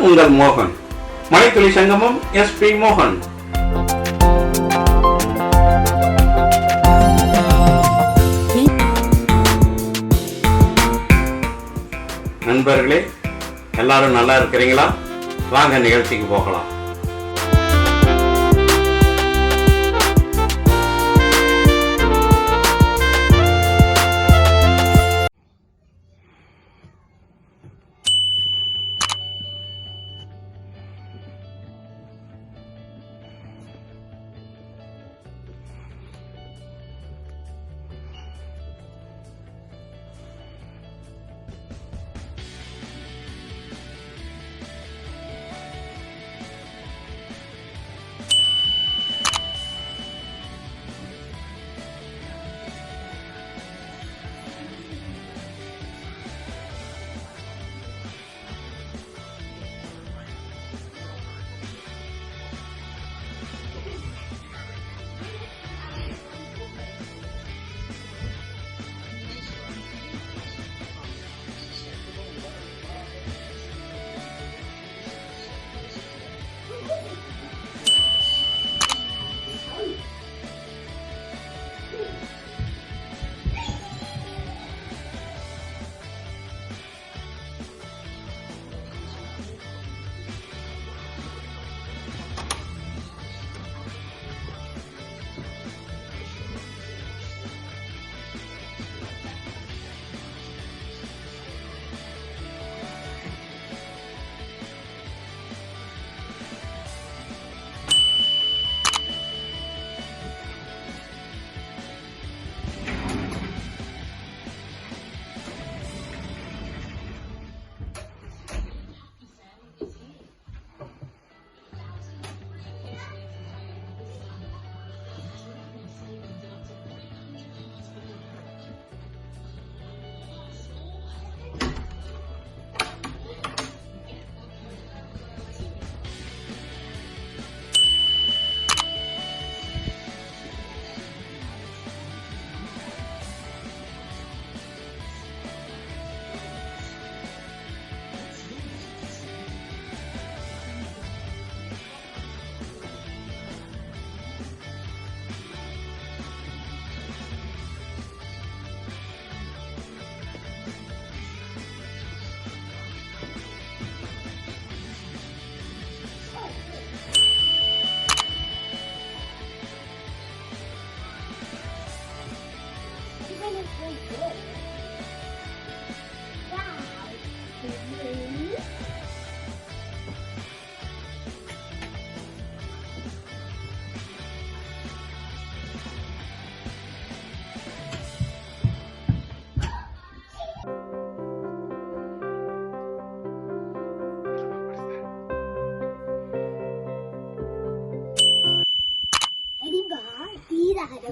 உங்கள் மோகன். மலைத்துளி சங்கமம் எஸ் பி மோகன். நண்பர்களே எல்லாரும் நல்லா இருக்கிறீங்களா? வாங்க நிகழ்ச்சிக்கு போகலாம்.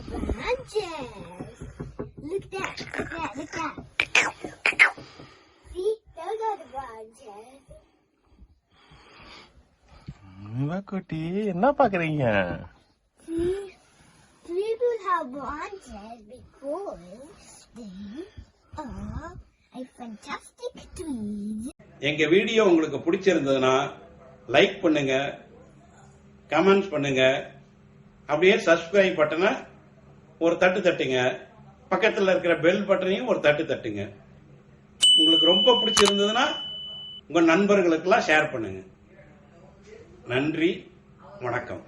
The branches. Look that, look that, look that. See, those are the branches. குட்டி என்ன பாக்குறீங்க See, people have branches because they are a fantastic trees. எங்க வீடியோ உங்களுக்கு பிடிச்சிருந்ததுன்னா லைக் பண்ணுங்க கமெண்ட்ஸ் பண்ணுங்க அப்படியே சப்ஸ்கிரைப் பட்டனை ஒரு தட்டு தட்டுங்க. பக்கத்துல இருக்கிற பெல் பட்டனையும் ஒரு தட்டு தட்டுங்க. உங்களுக்கு ரொம்ப பிடிச்சிருந்ததுன்னா உங்க நண்பர்களுக்கெல்லாம் ஷேர் பண்ணுங்க. நன்றி வணக்கம்.